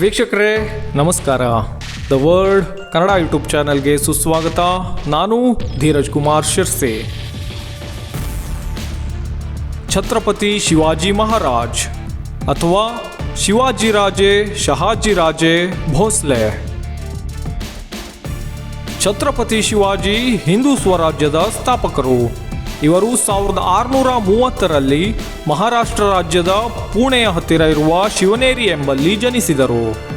ವೀಕ್ಷಕರೇ, ನಮಸ್ಕಾರ. The world Kannada YouTube ಚಾನಲ್ಗೆ ಸುಸ್ವಾಗತ. ನಾನು ಧೀರಜ್ ಕುಮಾರ್ ಶಿರ್ಸೆ. ಛತ್ರಪತಿ ಶಿವಾಜಿ ಮಹಾರಾಜ್ ಅಥವಾ ಶಿವಾಜಿ ರಾಜೇ, ಶಹಾಜಿ ರಾಜೇ ಭೋಸ್ಲೆ. ಛತ್ರಪತಿ ಶಿವಾಜಿ ಹಿಂದೂ ಸ್ವರಾಜ್ಯದ ಸ್ಥಾಪಕರು. ಇವರು ಸಾವಿರದ ಆರುನೂರ ಮೂವತ್ತರಲ್ಲಿ ಮಹಾರಾಷ್ಟ್ರ ರಾಜ್ಯದ ಪುಣೆಯ ಹತ್ತಿರ ಇರುವ ಶಿವನೇರಿ ಎಂಬಲ್ಲಿ ಜನಿಸಿದರು.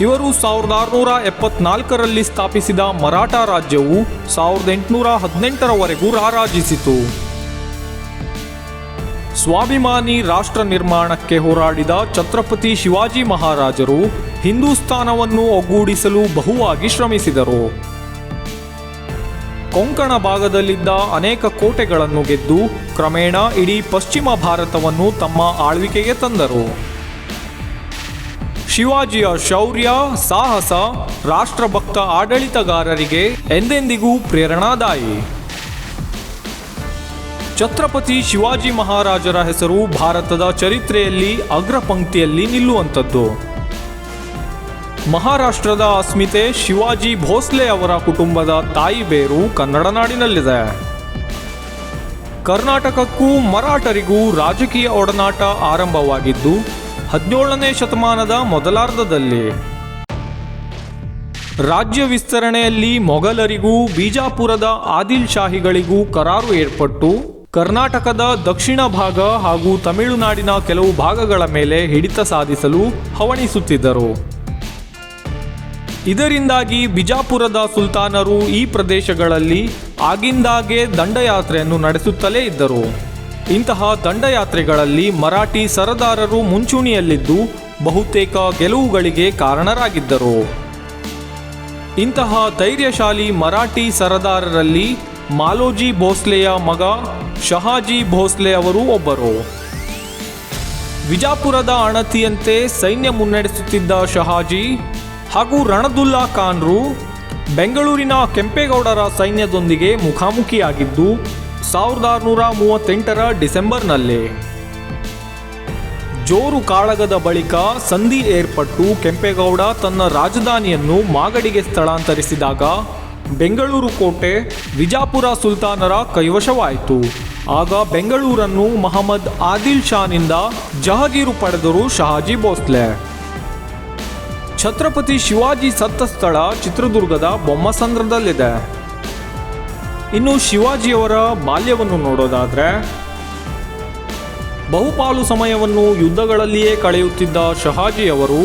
ಇವರು ಸಾವಿರದ ಆರುನೂರ ಎಪ್ಪತ್ನಾಲ್ಕರಲ್ಲಿ ಸ್ಥಾಪಿಸಿದ ಮರಾಠ ರಾಜ್ಯವು ಸಾವಿರದ ಎಂಟುನೂರ ಹದಿನೆಂಟರವರೆಗೂ ರಾರಾಜಿಸಿತು. ಸ್ವಾಭಿಮಾನಿ ರಾಷ್ಟ್ರ ನಿರ್ಮಾಣಕ್ಕೆ ಹೋರಾಡಿದ ಛತ್ರಪತಿ ಶಿವಾಜಿ ಮಹಾರಾಜರು ಹಿಂದೂಸ್ತಾನವನ್ನು ಒಗ್ಗೂಡಿಸಲು ಬಹುವಾಗಿ ಶ್ರಮಿಸಿದರು. ಕೊಂಕಣ ಭಾಗದಲ್ಲಿದ್ದ ಅನೇಕ ಕೋಟೆಗಳನ್ನು ಗೆದ್ದು ಕ್ರಮೇಣ ಇಡೀ ಪಶ್ಚಿಮ ಭಾರತವನ್ನು ತಮ್ಮ ಆಳ್ವಿಕೆಗೆ ತಂದರು. ಶಿವಾಜಿಯ ಶೌರ್ಯ, ಸಾಹಸ, ರಾಷ್ಟ್ರಭಕ್ತ ಆಡಳಿತಗಾರರಿಗೆ ಎಂದೆಂದಿಗೂ ಪ್ರೇರಣಾದಾಯಿ. ಛತ್ರಪತಿ ಶಿವಾಜಿ ಮಹಾರಾಜರ ಹೆಸರು ಭಾರತದ ಚರಿತ್ರೆಯಲ್ಲಿ ಅಗ್ರಪಂಕ್ತಿಯಲ್ಲಿ ನಿಲ್ಲುವಂಥದ್ದು. ಮಹಾರಾಷ್ಟ್ರದ ಅಸ್ಮಿತೆ ಶಿವಾಜಿ ಭೋಸ್ಲೆ ಅವರ ಕುಟುಂಬದ ತಾಯಿ ಬೇರು ಕನ್ನಡ ನಾಡಿನಲ್ಲಿದೆ. ಕರ್ನಾಟಕಕ್ಕೂ ಮರಾಠರಿಗೂ ರಾಜಕೀಯ ಒಡನಾಟ ಆರಂಭವಾಗಿದ್ದು, ಹದಿನೇಳನೇ ಶತಮಾನದ ಮೊದಲಾರ್ಧದಲ್ಲಿ. ರಾಜ್ಯ ವಿಸ್ತರಣೆಯಲ್ಲಿ ಮೊಘಲರಿಗೂ, ಬಿಜಾಪುರದ ಆದಿಲ್ ಶಾಹಿಗಳಿಗೂ ಕರಾರು ಏರ್ಪಟ್ಟು, ಕರ್ನಾಟಕದ ದಕ್ಷಿಣ ಭಾಗ ಹಾಗೂ ತಮಿಳುನಾಡಿನ ಕೆಲವು ಭಾಗಗಳ ಮೇಲೆ ಹಿಡಿತ ಸಾಧಿಸಲು ಹವಣಿಸುತ್ತಿದ್ದರು. ಇದರಿಂದಾಗಿ ಬಿಜಾಪುರದ ಸುಲ್ತಾನರು ಈ ಪ್ರದೇಶಗಳಲ್ಲಿ ಆಗಿಂದಾಗೆ ದಂಡಯಾತ್ರೆಯನ್ನು ನಡೆಸುತ್ತಲೇ ಇದ್ದರು. ಇಂತಹ ದಂಡಯಾತ್ರೆಗಳಲ್ಲಿ ಮರಾಠಿ ಸರದಾರರು ಮುಂಚೂಣಿಯಲ್ಲಿದ್ದು ಬಹುತೇಕ ಗೆಲುವುಗಳಿಗೆ ಕಾರಣರಾಗಿದ್ದರು. ಇಂತಹ ಧೈರ್ಯಶಾಲಿ ಮರಾಠಿ ಸರದಾರರಲ್ಲಿ ಮಾಲೋಜಿ ಭೋಸ್ಲೆಯ ಮಗ ಶಹಾಜಿ ಭೋಸ್ಲೆ ಅವರು ಒಬ್ಬರು. ವಿಜಾಪುರದ ಅಣತಿಯಂತೆ ಸೈನ್ಯ ಮುನ್ನಡೆಸುತ್ತಿದ್ದ ಶಹಾಜಿ ಹಾಗೂ ರಣದುಲ್ಲಾ ಖಾನ್ರು ಬೆಂಗಳೂರಿನ ಕೆಂಪೇಗೌಡರ ಸೈನ್ಯದೊಂದಿಗೆ ಮುಖಾಮುಖಿಯಾಗಿದ್ದು ಸಾವಿರದ ಆರುನೂರ ಮೂವತ್ತೆಂಟರ ಡಿಸೆಂಬರ್ನಲ್ಲಿ. ಜೋರು ಕಾಳಗದ ಬಳಿಕ ಸಂಧಿ ಏರ್ಪಟ್ಟು ಕೆಂಪೇಗೌಡ ತನ್ನ ರಾಜಧಾನಿಯನ್ನು ಮಾಗಡಿಗೆ ಸ್ಥಳಾಂತರಿಸಿದಾಗ ಬೆಂಗಳೂರು ಕೋಟೆ ವಿಜಾಪುರ ಸುಲ್ತಾನರ ಕೈವಶವಾಯಿತು. ಆಗ ಬೆಂಗಳೂರನ್ನು ಮಹಮ್ಮದ್ ಆದಿಲ್ ಶಾನಿಂದ ಜಹಗೀರು ಪಡೆದರು ಶಹಾಜಿ ಭೋಸ್ಲೆ. ಛತ್ರಪತಿ ಶಿವಾಜಿ ಸತ್ತ ಸ್ಥಳ ಚಿತ್ರದುರ್ಗದ ಬೊಮ್ಮಸಂದ್ರದಲ್ಲಿದೆ. ಇನ್ನು ಶಿವಾಜಿಯವರ ಬಾಲ್ಯವನ್ನು ನೋಡೋದಾದರೆ, ಬಹುಪಾಲು ಸಮಯವನ್ನು ಯುದ್ಧಗಳಲ್ಲಿಯೇ ಕಳೆಯುತ್ತಿದ್ದ ಶಹಾಜಿಯವರು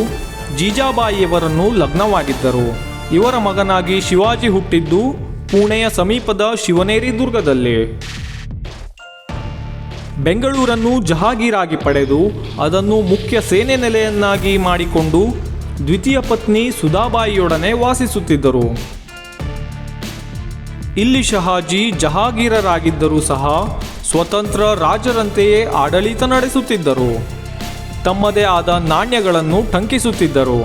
ಜೀಜಾಬಾಯಿಯವರನ್ನು ಲಗ್ನವಾಗಿದ್ದರು. ಇವರ ಮಗನಾಗಿ ಶಿವಾಜಿ ಹುಟ್ಟಿದ್ದು ಪುಣೆಯ ಸಮೀಪದ ಶಿವನೇರಿ ದುರ್ಗದಲ್ಲಿ. ಬೆಂಗಳೂರನ್ನು ಜಹಾಗೀರಾಗಿ ಪಡೆದು ಅದನ್ನು ಮುಖ್ಯ ಸೇನೆ ನೆಲೆಯನ್ನಾಗಿ ಮಾಡಿಕೊಂಡು ದ್ವಿತೀಯ ಪತ್ನಿ ಸುಧಾಬಾಯಿಯೊಡನೆ ವಾಸಿಸುತ್ತಿದ್ದರು. ಇಲ್ಲಿ ಶಹಾಜಿ ಜಹಾಗೀರರಾಗಿದ್ದರೂ ಸಹ ಸ್ವತಂತ್ರ ರಾಜರಂತೆಯೇ ಆಡಳಿತ ನಡೆಸುತ್ತಿದ್ದರು. ತಮ್ಮದೇ ಆದ ನಾಣ್ಯಗಳನ್ನು ಟಂಕಿಸುತ್ತಿದ್ದರು.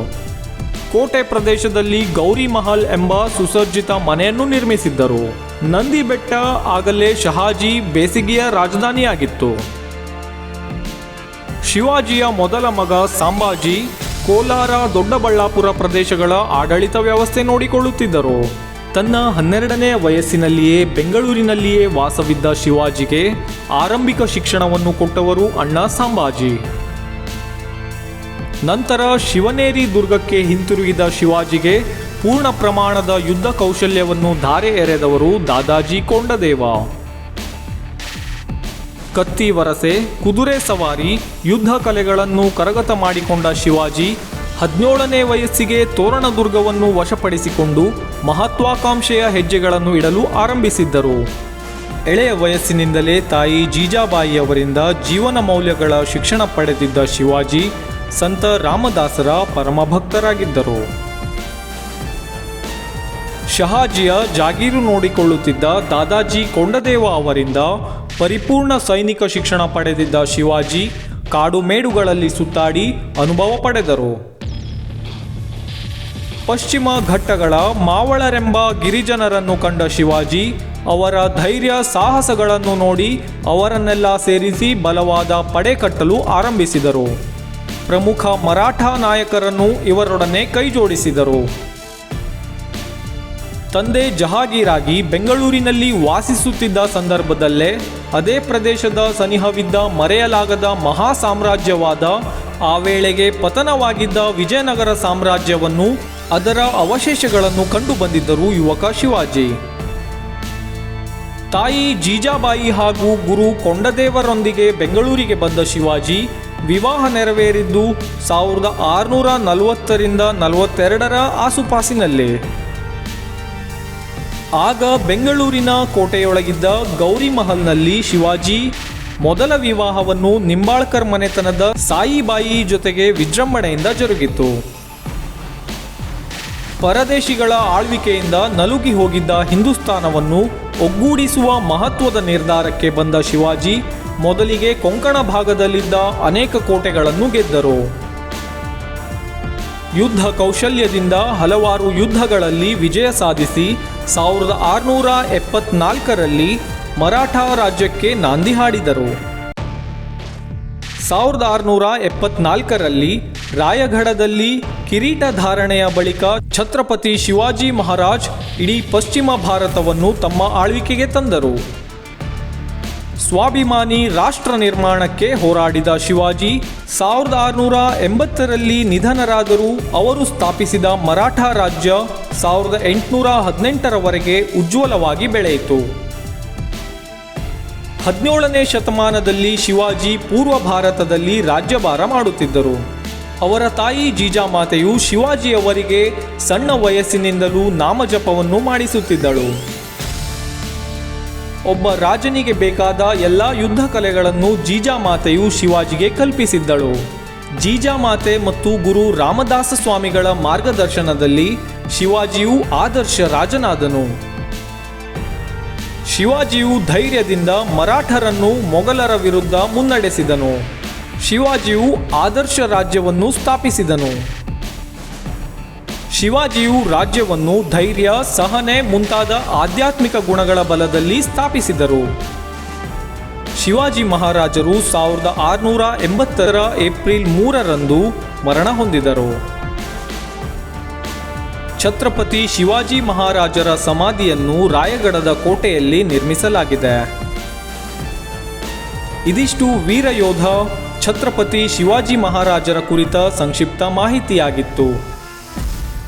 ಕೋಟೆ ಪ್ರದೇಶದಲ್ಲಿ ಗೌರಿ ಮಹಲ್ ಎಂಬ ಸುಸಜ್ಜಿತ ಮನೆಯನ್ನು ನಿರ್ಮಿಸಿದ್ದರು. ನಂದಿ ಬೆಟ್ಟ ಆಗಲೇ ಶಹಾಜಿ ಬೇಸಿಗೆಯ ರಾಜಧಾನಿಯಾಗಿತ್ತು. ಶಿವಾಜಿಯ ಮೊದಲ ಮಗ ಸಾಂಬಾಜಿ ಕೋಲಾರ, ದೊಡ್ಡಬಳ್ಳಾಪುರ ಪ್ರದೇಶಗಳ ಆಡಳಿತ ವ್ಯವಸ್ಥೆ ನೋಡಿಕೊಳ್ಳುತ್ತಿದ್ದರು. ತನ್ನ ಹನ್ನೆರಡನೆಯ ವಯಸ್ಸಿನಲ್ಲಿಯೇ ಬೆಂಗಳೂರಿನಲ್ಲಿಯೇ ವಾಸವಿದ್ದ ಶಿವಾಜಿಗೆ ಆರಂಭಿಕ ಶಿಕ್ಷಣವನ್ನು ಕೊಟ್ಟವರು ಅಣ್ಣ ಸಾಂಬಾಜಿ. ನಂತರ ಶಿವನೇರಿ ದುರ್ಗಕ್ಕೆ ಹಿಂತಿರುಗಿದ ಶಿವಾಜಿಗೆ ಪೂರ್ಣ ಪ್ರಮಾಣದ ಯುದ್ಧ ಕೌಶಲ್ಯವನ್ನು ಧಾರೆ ಎರೆದವರು ದಾದಾಜಿ ಕೊಂಡದೇವ. ಕತ್ತಿ ವರಸೆ, ಕುದುರೆ ಸವಾರಿ, ಯುದ್ಧ ಕಲೆಗಳನ್ನು ಕರಗತ ಮಾಡಿಕೊಂಡ ಶಿವಾಜಿ, ಹದಿನೇಳನೇ ವಯಸ್ಸಿಗೆ ತೋರಣದುರ್ಗವನ್ನು ವಶಪಡಿಸಿಕೊಂಡು ಮಹತ್ವಾಕಾಂಕ್ಷೆಯ ಹೆಜ್ಜೆಗಳನ್ನು ಇಡಲು ಆರಂಭಿಸಿದ್ದರು. ಎಳೆಯ ವಯಸ್ಸಿನಿಂದಲೇ ತಾಯಿ ಜೀಜಾಬಾಯಿಯವರಿಂದ ಜೀವನ ಮೌಲ್ಯಗಳ ಶಿಕ್ಷಣ ಪಡೆದಿದ್ದ ಶಿವಾಜಿ ಸಂತ ರಾಮದಾಸರ ಪರಮಭಕ್ತರಾಗಿದ್ದರು. ಶಹಾಜಿಯ ಜಾಗೀರು ನೋಡಿಕೊಳ್ಳುತ್ತಿದ್ದ ದಾದಾಜಿ ಕೊಂಡದೇವ ಅವರಿಂದ ಪರಿಪೂರ್ಣ ಸೈನಿಕ ಶಿಕ್ಷಣ ಪಡೆದಿದ್ದ ಶಿವಾಜಿ ಕಾಡು ಮೇಡುಗಳಲ್ಲಿ ಸುತ್ತಾಡಿ ಅನುಭವ ಪಡೆದರು. ಪಶ್ಚಿಮ ಘಟ್ಟಗಳ ಮಾವಳರೆಂಬ ಗಿರಿಜನರನ್ನು ಕಂಡ ಶಿವಾಜಿ ಅವರ ಧೈರ್ಯ ಸಾಹಸಗಳನ್ನು ನೋಡಿ ಅವರನ್ನೆಲ್ಲ ಸೇರಿಸಿ ಬಲವಾದ ಪಡೆ ಕಟ್ಟಲು ಆರಂಭಿಸಿದರು. ಪ್ರಮುಖ ಮರಾಠ ನಾಯಕರನ್ನು ಇವರೊಡನೆ ಕೈಜೋಡಿಸಿದರು. ತಂದೆ ಜಹಾಗೀರಾಗಿ ಬೆಂಗಳೂರಿನಲ್ಲಿ ವಾಸಿಸುತ್ತಿದ್ದ ಸಂದರ್ಭದಲ್ಲೇ ಅದೇ ಪ್ರದೇಶದ ಸನಿಹವಿದ್ದ ಮರೆಯಲಾಗದ ಮಹಾ ಸಾಮ್ರಾಜ್ಯವಾದ ಆ ವೇಳೆಗೆ ಪತನವಾಗಿದ್ದ ವಿಜಯನಗರ ಸಾಮ್ರಾಜ್ಯವನ್ನು ಅದರ ಅವಶೇಷಗಳನ್ನು ಕಂಡುಬಂದಿದ್ದರು ಯುವಕ ಶಿವಾಜಿ. ತಾಯಿ ಜೀಜಾಬಾಯಿ ಹಾಗೂ ಗುರು ಕೊಂಡದೇವರೊಂದಿಗೆ ಬೆಂಗಳೂರಿಗೆ ಬಂದ ಶಿವಾಜಿ ವಿವಾಹ ನೆರವೇರಿದ್ದು ಸಾವಿರದ ಆರುನೂರ ನಲವತ್ತರಿಂದ ನಲವತ್ತೆರಡರ ಆಸುಪಾಸಿನಲ್ಲಿ. ಆಗ ಬೆಂಗಳೂರಿನ ಕೋಟೆಯೊಳಗಿದ್ದ ಗೌರಿ ಮಹಲ್ನಲ್ಲಿ ಶಿವಾಜಿ, ಮೊದಲ ವಿವಾಹವನ್ನು ನಿಂಬಾಳ್ಕರ್ ಮನೆತನದ ಸಾಯಿಬಾಯಿ ಜೊತೆಗೆ ವಿಜೃಂಭಣೆಯಿಂದ ಜರುಗಿತು. ಪರದೇಶಿಗಳ ಆಳ್ವಿಕೆಯಿಂದ ನಲುಗಿ ಹೋಗಿದ್ದ ಹಿಂದೂಸ್ತಾನವನ್ನು ಒಗ್ಗೂಡಿಸುವ ಮಹತ್ವದ ನಿರ್ಧಾರಕ್ಕೆ ಬಂದ ಶಿವಾಜಿ, ಮೊದಲಿಗೆ ಕೊಂಕಣ ಭಾಗದಲ್ಲಿದ್ದ ಅನೇಕ ಕೋಟೆಗಳನ್ನು ಗೆದ್ದರು. ಯುದ್ಧ ಕೌಶಲ್ಯದಿಂದ ಹಲವಾರು ಯುದ್ಧಗಳಲ್ಲಿ ವಿಜಯ ಸಾಧಿಸಿ ಸಾವಿರದ ಆರುನೂರ ಎಪ್ಪತ್ನಾಲ್ಕರಲ್ಲಿ ಮರಾಠ ರಾಜ್ಯಕ್ಕೆ ನಾಂದಿ ಹಾಡಿದರು. ಸಾವಿರದ ಆರುನೂರ ಎಪ್ಪತ್ನಾಲ್ಕರಲ್ಲಿ ರಾಯಗಢದಲ್ಲಿ ಕಿರೀಟ ಧಾರಣೆಯ ಬಳಿಕ ಛತ್ರಪತಿ ಶಿವಾಜಿ ಮಹಾರಾಜ್ ಇಡೀ ಪಶ್ಚಿಮ ಭಾರತವನ್ನು ತಮ್ಮ ಆಳ್ವಿಕೆಗೆ ತಂದರು. ಸ್ವಾಭಿಮಾನಿ ರಾಷ್ಟ್ರ ನಿರ್ಮಾಣಕ್ಕೆ ಹೋರಾಡಿದ ಶಿವಾಜಿ, ಸಾವಿರದ ಆರುನೂರ ಎಂಬತ್ತರಲ್ಲಿ ನಿಧನರಾದರೂ ಅವರು ಸ್ಥಾಪಿಸಿದ ಮರಾಠ ರಾಜ್ಯ ಸಾವಿರದ ಎಂಟುನೂರ ಹದಿನೆಂಟರವರೆಗೆ ಉಜ್ವಲವಾಗಿ ಬೆಳೆಯಿತು. ಹದಿನೇಳನೇ ಶತಮಾನದಲ್ಲಿ ಶಿವಾಜಿ ಪೂರ್ವ ಭಾರತದಲ್ಲಿ ರಾಜ್ಯಭಾರ ಮಾಡುತ್ತಿದ್ದರು. ಅವರ ತಾಯಿ ಜೀಜಾಮಾತೆಯು ಶಿವಾಜಿಯವರಿಗೆ ಸಣ್ಣ ವಯಸ್ಸಿನಿಂದಲೂ ನಾಮಜಪವನ್ನು ಮಾಡಿಸುತ್ತಿದ್ದಳು. ಒಬ್ಬ ರಾಜನಿಗೆ ಬೇಕಾದ ಎಲ್ಲ ಯುದ್ಧ ಕಲೆಗಳನ್ನು ಜೀಜಾಮಾತೆಯು ಶಿವಾಜಿಗೆ ಕಲ್ಪಿಸಿದ್ದಳು. ಜೀಜಾಮಾತೆ ಮತ್ತು ಗುರು ರಾಮದಾಸ ಸ್ವಾಮಿಗಳ ಮಾರ್ಗದರ್ಶನದಲ್ಲಿ ಶಿವಾಜಿಯು ಆದರ್ಶ ರಾಜನಾದನು. ಶಿವಾಜಿಯು ಧೈರ್ಯದಿಂದ ಮರಾಠರನ್ನು ಮೊಘಲರ ವಿರುದ್ಧ ಮುನ್ನಡೆಸಿದನು. ಶಿವಾಜಿಯು ಆದರ್ಶ ರಾಜ್ಯವನ್ನು ಸ್ಥಾಪಿಸಿದನು. ಶಿವಾಜಿಯು ರಾಜ್ಯವನ್ನು ಧೈರ್ಯ, ಸಹನೆ ಮುಂತಾದ ಆಧ್ಯಾತ್ಮಿಕ ಗುಣಗಳ ಬಲದಲ್ಲಿ ಸ್ಥಾಪಿಸಿದರು. ಶಿವಾಜಿ ಮಹಾರಾಜರು ಸಾವಿರದ ಆರುನೂರ ಎಂಬತ್ತರ ಏಪ್ರಿಲ್ ಮೂರರಂದು ಮರಣ ಹೊಂದಿದರು. ಛತ್ರಪತಿ ಶಿವಾಜಿ ಮಹಾರಾಜರ ಸಮಾಧಿಯನ್ನು ರಾಯಗಢದ ಕೋಟೆಯಲ್ಲಿ ನಿರ್ಮಿಸಲಾಗಿದೆ. ಇದಿಷ್ಟು ವೀರಯೋಧ ಛತ್ರಪತಿ ಶಿವಾಜಿ ಮಹಾರಾಜರ ಕುರಿತ ಸಂಕ್ಷಿಪ್ತ ಮಾಹಿತಿಯಾಗಿತ್ತು.